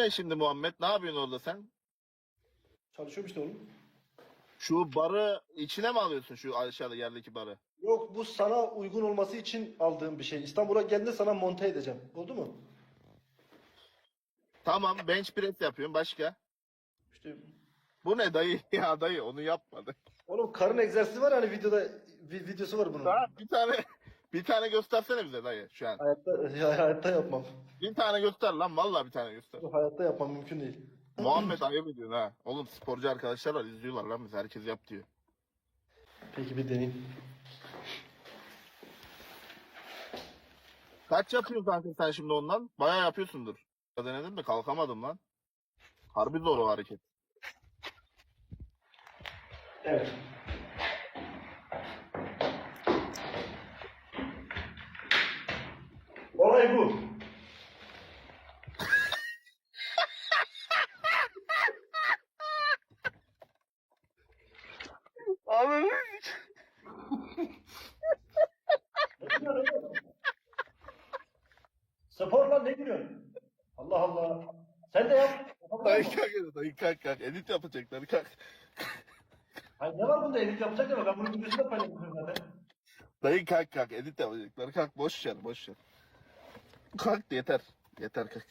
ne şimdi Muhammed? Ne yapıyorsun orada sen? Çalışıyorum işte oğlum. Şu barı içine mi alıyorsun şu aşağıda yerdeki barı? Yok bu sana uygun olması için aldığım bir şey. İstanbul'a geldiğinde sana monte edeceğim. Oldu mu? Tamam bench press yapıyorum başka. İşte Bu ne dayı ya dayı onu yapmadı. oğlum karın egzersizi var hani videoda vi- videosu var bunun. Tamam bir tane bir tane göstersene bize dayı şu an. Hayatta ya, hayatta yapmam. Bir tane göster lan vallahi bir tane göster. Hayatta yapmam mümkün değil. Muhammed ayıp ediyorsun ha. Oğlum sporcu arkadaşlar var izliyorlar lan bizi herkes yap diyor. Peki bir deneyim. Kaç yapıyorsun kanka sen şimdi ondan? Bayağı yapıyorsundur. Ya Denedim de kalkamadım lan. Harbi zor o hareket. Evet. Olay bu. Abi Spor lan ne gülüyorsun? Allah Allah. Sen de yap. dayı kalk dayı kalk kalk. Edit yapacaklar kalk. Hayır, ne var bunda edit yapacak var? Ben bunun videosunu da paylaşıyorum zaten. Dayı kalk kalk edit yapacaklar. Kalk boş ver boş ver. Kalk yeter. Yeter kalk.